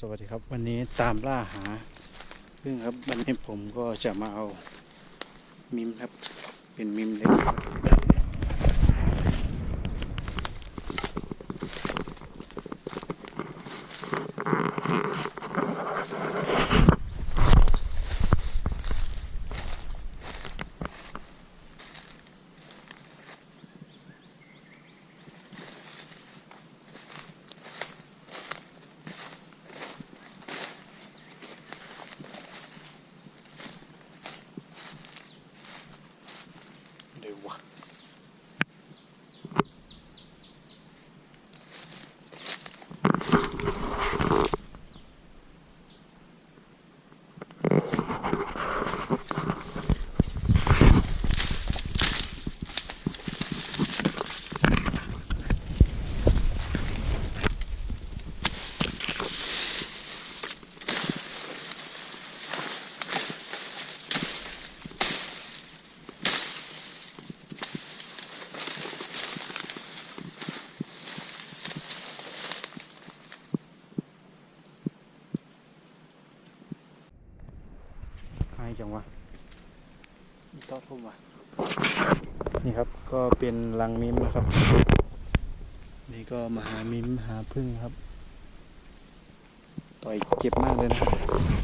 สวัสดีครับ วันนี้ตามล่าหาพึ่งครับวันนี้ผมก็จะมาเอามิมครับ เป็นมิมเล็ก หายจังวะอีต๊อดพุ่มวะนี่ครับก็เป็นรังมิมนะครับ นี่ก็มาหามิมหาพึ่งครับ ต่อยเจ็บมากเลยนะ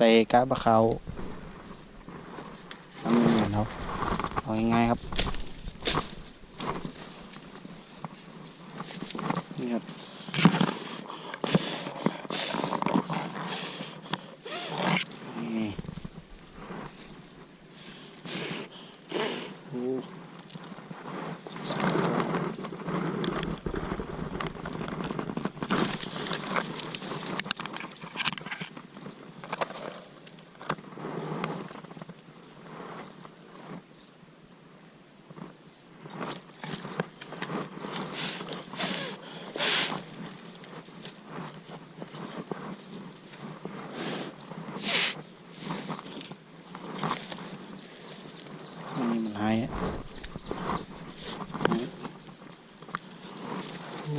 ซกระบะเขาน้ำเงินครับเอาง่ายครับ นี่ครับ นี่โอ้สองตัวอันนี้มันหายอะหายโอ้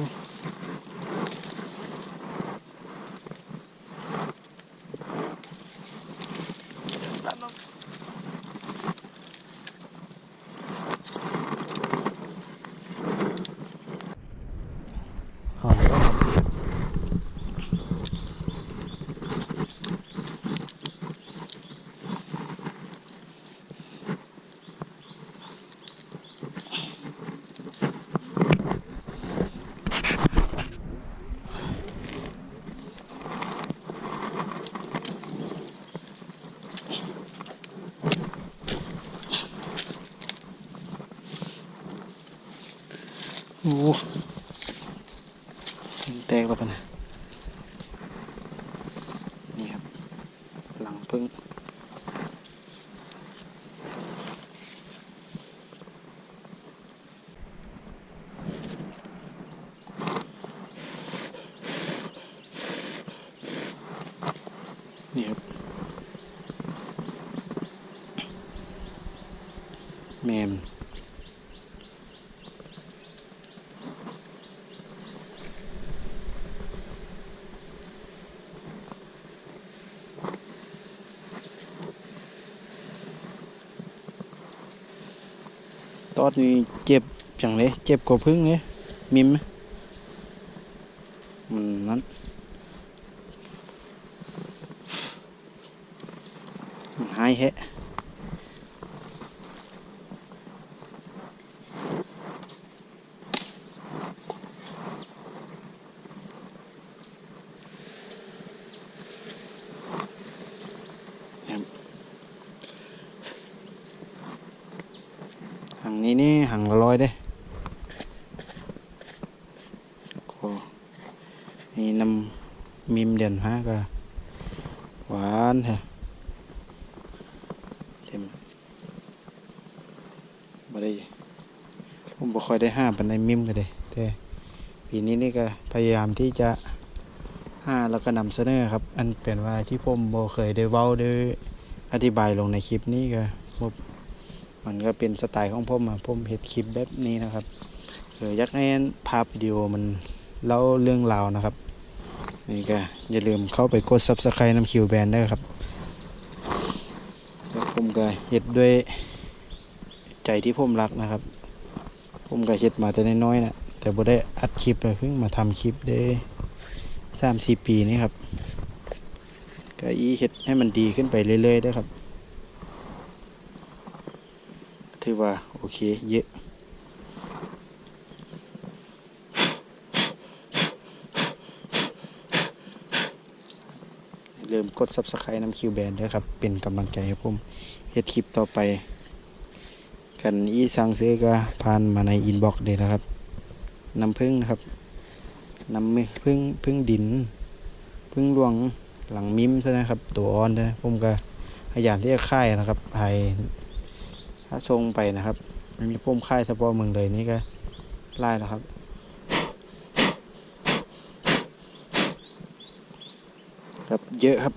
ตัดออกหอมแล้ว โอ้มันแตกแล้วปะนะนี่ครับ หลังพึ่งนี่ครับ แมม อดนี่เจ็บอย่างเลยเจ็บกว่าพึ่งเลยมิมไหมมันนั้นมันหายแฮะครับหาง นี้นี่หางละร้อยเด้โอ้นี่นำมิมเด่นฮะก็หวานฮะเต็มบ่ได้ผมบ่ค่อยได้ห้ามปันในมิมก็เลยแต่ปีนี้นี่ก็พยายามที่จะห้าแล้วก็นำเสนอครับ อันเป็นว่าที่ผมบ่เคยได้เว้าได้อธิบายลงในคลิปนี้ก็บ่ มันก็เป็นสไตล์ของผมอะผมเฮ็ดคลิปแบบนี้นะครับเออยากให้ภาพวิดีโอมันเล่าเรื่องราวนะครับนี่ก็อย่าลืมเข้าไปกด Subscribe น้ำคิวแบนด้วยครับแล้วผมก็เฮ็ดด้วยใจที่ผมรักนะครับ ผมก็เฮ็ดมาแต่น้อยๆนะแต่บ่ได้อัดคลิปเลยเพิ่งมาทำคลิปได้สามสี่ปีนี้ครับก็อีเฮ็ดให้มันดีขึ้นไปเรื่อยๆเด้วยครับ ถือว่า โอเค เยอะอย่าลืมกด Subscribe น้ำคิวแบนด้วยครับ เป็นกำลังใจให้ผมเฮ็ดคลิปต่อไป กันอีสั่งซื้อก็ผ่านมาในอินบ็อกซ์เลยนะครับน้ำพึ่งนะครับน้ำพึ่งพึ่งดิน พึ่งหลวงหลังมิมซะนะครับ ตัวอ่อนนะผมก็พยายามที่จะค่ายนะครับให้ ถ้าทรงไปนะครับไม่มีพุ่มค่ายเฉพาะเมืองเลยนี่ก็ไล่แล้วครับครับเยอะครับ